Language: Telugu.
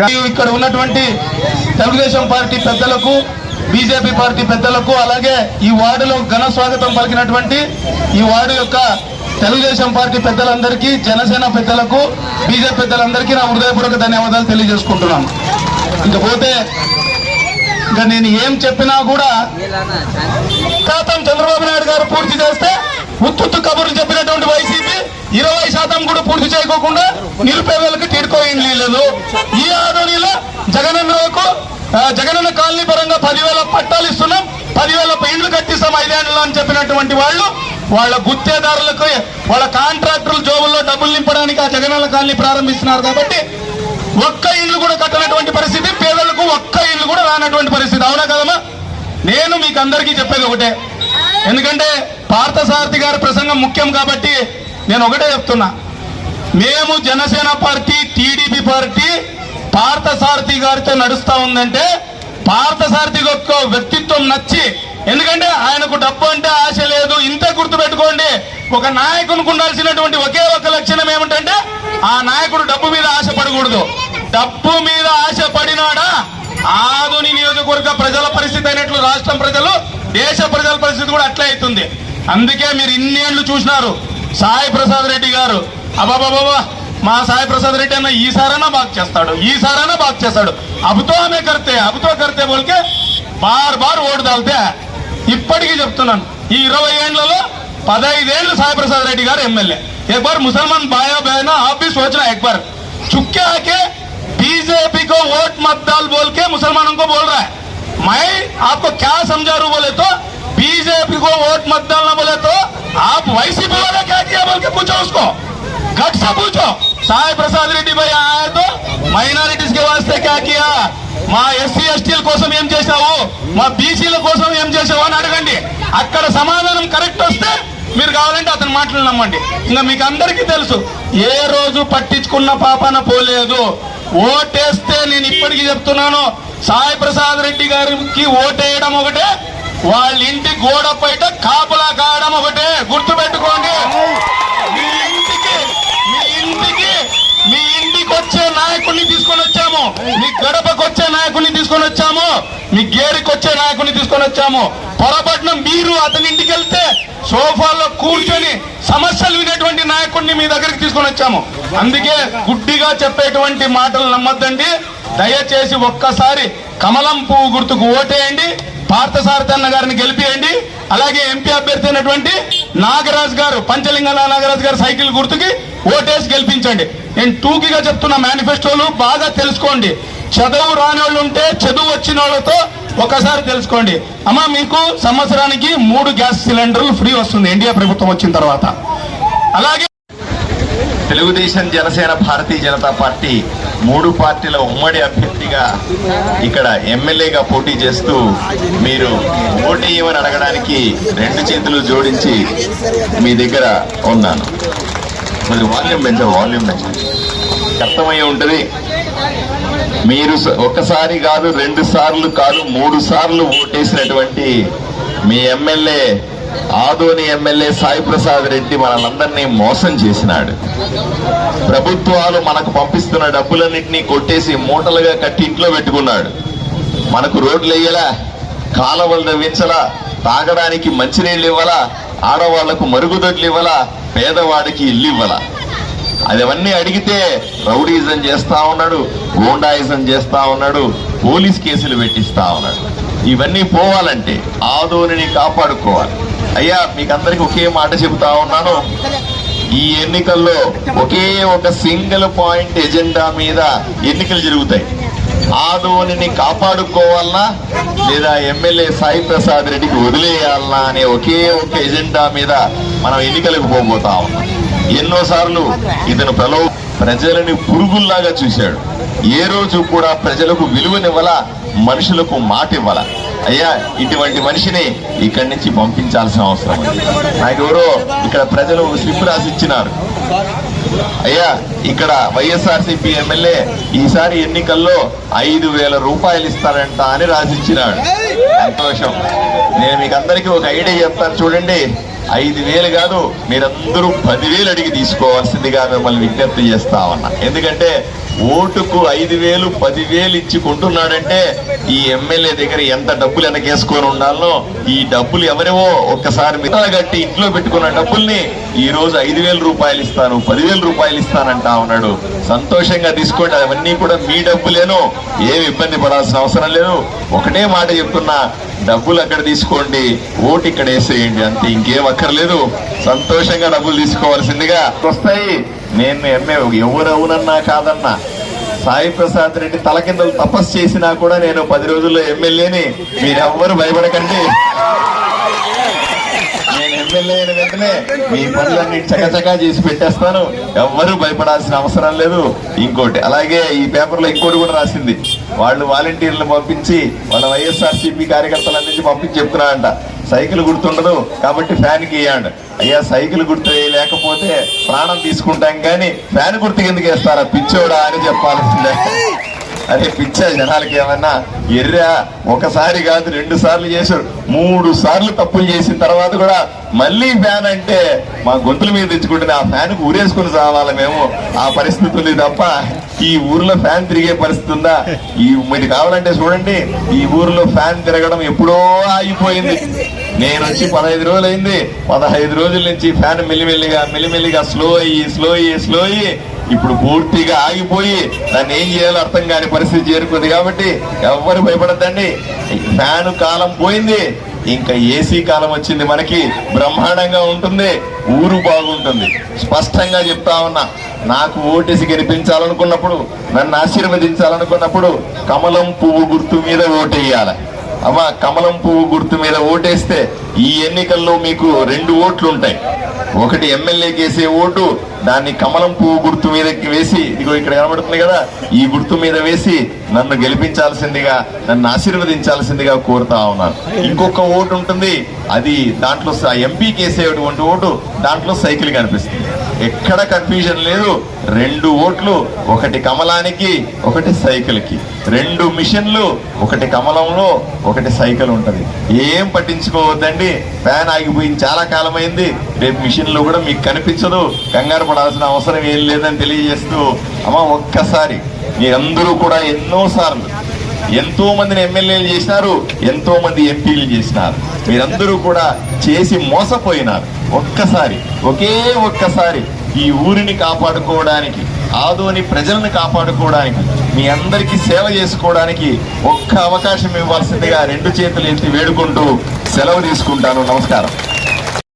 కో ఇక్కడ ఉన్నటువంటి తెలుగుదేశం పార్టీ పెద్దలకు బీజేపీ పార్టీ పెద్దలకు అలాగే ఈ వార్డులో ఘన స్వాగతం పలికినటువంటి ఈ వార్డు యొక్క తెలుగుదేశం పార్టీ పెద్దలందరికీ జనసేన పెద్దలకు బీజేపీ పెద్దలందరికీ నా హృదయపూర్వక ధన్యవాదాలు తెలియజేసుకుంటున్నాను. ఇకపోతే ఇంకా నేను ఏం చెప్పినా కూడా శాతం చంద్రబాబు నాయుడు గారు పూర్తి చేస్తే ఉత్తుత్తు కబుర్లు చెప్పినటువంటి వైసీపీ ఇరవై శాతం కూడా పూర్తి చేయకోకుండా నిరుపేదలకు టీడుకోయింది లేదు ఈ ఆదోనిలో జగనన్నకు జగనన్న కాలనీ పరంగా పదివేల పట్టాలు ఇస్తున్నాం. పదివేల ఇండ్లు కట్టిస్తాం ఐదేళ్ళలో అని చెప్పినటువంటి వాళ్ళు వాళ్ళ గుత్తేదారులకు వాళ్ళ కాంట్రాక్టర్ల జోబుల్లో డబ్బులు నింపడానికి ఆ జగనన్న కాలనీ ప్రారంభిస్తున్నారు కాబట్టి ఒక్క ఇల్లు కూడా కట్టనటువంటి పరిస్థితి పేదలకు ఒక్క ఇల్లు కూడా రానటువంటి పరిస్థితి. అవునా కదమ్మా? నేను మీకు అందరికీ చెప్పేది ఒకటే. ఎందుకంటే పార్థసారథి గారి ప్రసంగం ముఖ్యం కాబట్టి నేను ఒకటే చెప్తున్నా. మేము Janasena party TDP party Parthasarathi గారితో నడుస్తూ ఉందంటే పార్థసారథి యొక్క వ్యక్తిత్వం నచ్చి ఎందుకంటే ఆయనకు డబ్బు అంటే ఆశ లేదు. ఇంత గుర్తు పెట్టుకోండి ఒక నాయకునికి ఉండాల్సినటువంటి ఒకే ఒక లక్షణం ఏమిటంటే ఆ నాయకుడు డబ్బు మీద ఆశపడకూడదు డబ్బు మీద ఆశ పడినాడా? ఆధుని నియోజకవర్గ ప్రజల పరిస్థితి అయినట్లు రాష్ట్రం ప్రజలు దేశ ప్రజల పరిస్థితి కూడా అట్లే అవుతుంది. అందుకే మీరు ఇన్నేళ్లు చూసినారు సాయి ప్రసాద్ రెడ్డి గారు అబాబాబా మా సాయి ప్రసాద్ రెడ్డి అన్న ఈసారైనా బాగా చేస్తాడు ఈసారైనా బాగా చేస్తాడు అబుతో ఆమె కర్తే అబుతో కర్తే బోల్కే బార్ బార్ ఓటు దాల్తే ఇప్పటికీ చెప్తున్నాను ఈ ఇరవై ఏళ్లలో పదైదేళ్లు సాయి ప్రసాద్ రెడ్డి గారు ఎమ్మెల్యే एक बार मुसलमान भाइयों बहनों आप भी सोचना एक बार चुपके आके बीजेपी को वोट मत डाल बोल के मुसलमानों को बोल रहा है मैं आपको क्या समझा रू बोले तो बीजेपी को वोट मत डालना बोले तो आप वैसीपी वाला क्या किया बोल के पूछो उसको गट से पूछो साई प्रसाद రెడ్డి भाई आए तो మైనారిటీస్ के वास्ते क्या किया మా ఎస్సీ ఎస్టీల కోసం ఏం చేశావు మా బీసీల కోసం ఏం చేశావు అని అడగండి అక్కడ సమాధానం కరెక్ట్ వస్తే మీరు కావాలంటే అతని మాటలు నమ్మండి ఇంకా మీకు అందరికీ తెలుసు ఏ రోజు పట్టించుకున్న పాపన పోలేదు ఓటేస్తే నేను ఇప్పటికీ చెప్తున్నాను సాయి ప్రసాద్ రెడ్డి గారికి ఓటేయడం ఒకటే వాళ్ళ ఇంటి గోడ బయట కాపలా కాయడం ఒకటే. గుర్తు పెట్టుకోండి మీ ఇంటికి మీ ఇంటికి మీ ఇంటికి వచ్చే నాయకుడిని తీసుకొని వచ్చాము. మీ గడపకు వచ్చే నాయకుడిని తీసుకొని వచ్చాము. మీ గేరికి వచ్చే నాయకుడిని తీసుకొని వచ్చాము. పొరపాటున మీరు అతని ఇంటికి వెళ్తే సోఫాలో కూర్చొని సమస్యలు వినేటువంటి నాయకుడిని మీ దగ్గరికి తీసుకొని వచ్చాము. అందుకే గుడ్డిగా చెప్పేటువంటి మాటలు నమ్మద్దండి. దయచేసి ఒక్కసారి కమలం పువ్వు గుర్తుకు ఓటేయండి. పార్థసారథన్న గారిని గెలిపియండి. అలాగే ఎంపీ అభ్యర్థి అయినటువంటి నాగరాజ్ గారు పంచలింగన నాగరాజ్ గారు సైకిల్ గుర్తుకి ఓటేసి గెలిపించండి. నేను టూకీగా చెప్తున్న మేనిఫెస్టోలు బాగా తెలుసుకోండి. చదువు రాని వాళ్ళు ఉంటే చదువు వచ్చిన వాళ్ళతో ఒకసారి తెలుసుకోండి. అమ్మా మీకు సంవత్సరానికి మూడు గ్యాస్ సిలిండర్లు ఫ్రీ వస్తుంది. ఎన్డీఏ ప్రభుత్వం వచ్చిన తర్వాత. అలాగే తెలుగుదేశం జనసేన భారతీయ జనతా పార్టీ మూడు పార్టీల ఉమ్మడి అభ్యర్థిగా ఇక్కడ ఎమ్మెల్యేగా పోటీ చేస్తూ మీరు పోటీ ఇవ్వని అడగడానికి రెండు చేతులు జోడించి మీ దగ్గర ఉన్నాను. మరి వాల్యూమ్ పెంచ వాల్యూమ్ పెంచండి అర్థమై ఉంటుంది. మీరు ఒకసారి కాదు రెండు సార్లు కాదు మూడు సార్లు ఓటేసినటువంటి మీ ఎమ్మెల్యే ఆదోని ఎమ్మెల్యే సాయి ప్రసాద్ రెడ్డి మనందరినీ మోసం చేసినాడు. ప్రభుత్వాలు మనకు పంపిస్తున్న డబ్బులన్నింటినీ కొట్టేసి మూటలుగా కట్టి ఇంట్లో పెట్టుకున్నాడు. మనకు రోడ్లు వేయలా కాలువలు నవ్వించలా తాగడానికి మంచినీళ్ళు ఇవ్వాలా ఆడవాళ్ళకు మరుగుదొడ్లు ఇవ్వాలా పేదవాడికి ఇల్లు ఇవ్వాలా. అది అవన్నీ అడిగితే రౌడీజం చేస్తా ఉన్నాడు గోండాయిజం చేస్తా ఉన్నాడు పోలీస్ కేసులు పెట్టిస్తా ఉన్నాడు. ఇవన్నీ పోవాలంటే ఆదోనిని కాపాడుకోవాలి. అయ్యా మీకు అందరికి ఒకే మాట చెబుతా ఉన్నాను. ఈ ఎన్నికల్లో ఒకే ఒక సింగిల్ పాయింట్ ఎజెండా మీద ఎన్నికలు జరుగుతాయి. ఆదోనిని కాపాడుకోవాలనా లేదా ఎమ్మెల్యే సాయి ప్రసాద్ రెడ్డికి వదిలేయాలనా అనే ఒకే ఒక ఎజెండా మీద మనం ఎన్నికలకు పోబోతా ఉన్నాం. ఎన్నోసార్లు ఇతను ప్రలో ప్రజలని పురుగుల్లాగా చూశాడు. ఏ రోజు కూడా ప్రజలకు విలువనివ్వాల మనుషులకు మాట ఇవ్వాలా అయ్యా ఇటువంటి మనిషిని ఇక్కడి నుంచి పంపించాల్సిన అవసరం నాకు ఎవరో ఇక్కడ ప్రజలు స్లిప్ రాసి ఇచ్చినారు అయ్యా ఇక్కడ వైఎస్ఆర్సీపీ ఎమ్మెల్యే ఈసారి ఎన్నికల్లో ఐదు వేల రూపాయలు ఇస్తారంట అని రాసిచ్చినాడు. సంతోషం. నేను మీకు అందరికీ ఒక ఐడియా చెప్తాను. చూడండి ఐదు వేలు కాదు మీరందరూ పదివేలు అడిగి తీసుకోవాల్సిందిగా మిమ్మల్ని విజ్ఞప్తి చేస్తా ఉన్నా. ఎందుకంటే ఓటుకు ఐదు వేలు పదివేలు ఇచ్చి కొంటున్నాడంటే ఈ ఎమ్మెల్యే దగ్గర ఎంత డబ్బులు వెనకేసుకొని ఉండాలో ఈ డబ్బులు ఎవరేవో ఒక్కసారి మిగతా కట్టి ఇంట్లో పెట్టుకున్న డబ్బుల్ని ఈ రోజు ఐదు వేల రూపాయలు ఇస్తాను పదివేల రూపాయలు ఇస్తానంటా ఉన్నాడు. సంతోషంగా తీసుకోండి అవన్నీ కూడా మీ డబ్బులేను ఏమి ఇబ్బంది పడాల్సిన అవసరం లేదు. ఒకటే మాట చెప్తున్నా డబ్బులు అక్కడ తీసుకోండి ఓటు ఇక్కడ వేసేయండి అంతే ఇంకేం అక్కర్లేదు. సంతోషంగా డబ్బులు తీసుకోవాల్సిందిగా వస్తాయి. నేను ఎమ్మె ఎవరు అవునన్నా కాదన్నా సాయి ప్రసాద్ రెడ్డి తలకిందలు తపస్సు చేసినా కూడా నేను పది రోజుల్లో ఎమ్మెల్యేని మీరెవ్వరు భయపడకండి. ఎమ్మెల్యే అయిన వెంటనే మీ పనులన్నీ చకచకా చేసి పెట్టేస్తాను ఎవ్వరూ భయపడాల్సిన అవసరం లేదు. ఇంకోటి అలాగే ఈ పేపర్లో ఇంకోటి కూడా రాసింది. వాళ్ళు వాలంటీర్లు పంపించి వాళ్ళ వైఎస్ఆర్సీపీ సిపి కార్యకర్తలన్నింటి పంపించి చెప్తున్నారంట. సైకిల్ గుర్తుండదు కాబట్టి ఫ్యాన్కి ఇవ్వండి అయ్యా సైకిల్ గుర్తు లేకపోతే ప్రాణం తీసుకుంటాం కానీ ఫ్యాన్ గుర్తు ఎందుకు వేస్తారా? పిచ్చోడా అని చెప్పాల్సిందే. అదే పిచ్చా జనాలకి ఏమన్నా ఎర్రా ఒకసారి కాదు రెండు సార్లు చేశారు. మూడు సార్లు తప్పులు చేసిన తర్వాత కూడా మళ్ళీ ఫ్యాన్ అంటే మా గొంతుల మీద తెచ్చుకుంటే ఆ ఫ్యాన్కు ఊరేసుకుని సావాలి మేము. ఆ పరిస్థితి ఉంది తప్ప ఈ ఊర్లో ఫ్యాన్ తిరిగే పరిస్థితి ఉందా? ఈ మీరు కావాలంటే చూడండి ఈ ఊర్లో ఫ్యాన్ తిరగడం ఎప్పుడో ఆగిపోయింది. నేను వచ్చి పదహైదు రోజులు అయింది పదహైదు రోజుల నుంచి ఫ్యాన్ మెల్లిమెల్లిగా మెల్లిమెల్లిగా స్లో అయ్యి స్లో అయ్యి స్లో అయ్యి ఇప్పుడు పూర్తిగా ఆగిపోయి దాన్ని ఏం చేయాలో అర్థం కాని పరిస్థితి చేరుకుంది కాబట్టి ఎవ్వరు భయపడద్దండి. ఫ్యాన్ కాలం పోయింది. ఇంకా ఏసీ కాలం వచ్చింది మనకి. బ్రహ్మాండంగా ఉంటుంది. ఊరు బాగుంటుంది. స్పష్టంగా చెప్తా ఉన్నా నాకు ఓటేసి గెలిపించాలనుకున్నప్పుడు నన్ను ఆశీర్వదించాలనుకున్నప్పుడు కమలం పువ్వు గుర్తు మీద ఓటేయాలి. అమ్మ కమలం పువ్వు గుర్తు మీద ఓటేస్తే ఈ ఎన్నికల్లో మీకు రెండు ఓట్లు ఉంటాయి ఒకటి ఎమ్మెల్యేకి వేసే ఓటు దాన్ని కమలం పువ్వు గుర్తు మీద వేసి ఇదిగో ఇక్కడ కనబడుతుంది కదా ఈ గుర్తు మీద వేసి నన్ను గెలిపించాల్సిందిగా నన్ను ఆశీర్వదించాల్సిందిగా కోరుతా ఉన్నాను. ఇంకొక ఓటు ఉంటుంది అది దాంట్లో ఎంపీకి వేసేటువంటి ఓటు దాంట్లో సైకిల్ కనిపిస్తుంది. ఎక్కడ కన్ఫ్యూజన్ లేదు. రెండు ఓట్లు ఒకటి కమలానికి ఒకటి సైకిల్కి. రెండు మిషన్లు ఒకటి కమలంలో ఒకటి సైకిల్ ఉంటుంది. ఏం పట్టించుకోవద్దండి. ఫ్యాన్ ఆగిపోయింది చాలా కాలం అయింది రేపు మిషన్లు కూడా మీకు కనిపించదు. కంగారు పడాల్సిన అవసరం ఏం లేదని తెలియజేస్తూ అమ్మ ఒక్కసారి మీరందరూ కూడా ఎన్నోసార్లు ఎంతో మందిని ఎమ్మెల్యేలు చేసినారు ఎంతో మంది ఎంపీలు చేసినారు. మీరందరూ కూడా చేసి మోసపోయినారు. ఒక్కసారి ఒకే ఒక్కసారి ఈ ఊరిని కాపాడుకోవడానికి ఆదోని ప్రజలను కాపాడుకోవడానికి మీ అందరికీ సేవ చేసుకోవడానికి ఒక్క అవకాశం ఇవ్వాల్సిందిగా రెండు చేతులు ఎత్తి వేడుకుంటూ సెలవు తీసుకుంటాను. నమస్కారం.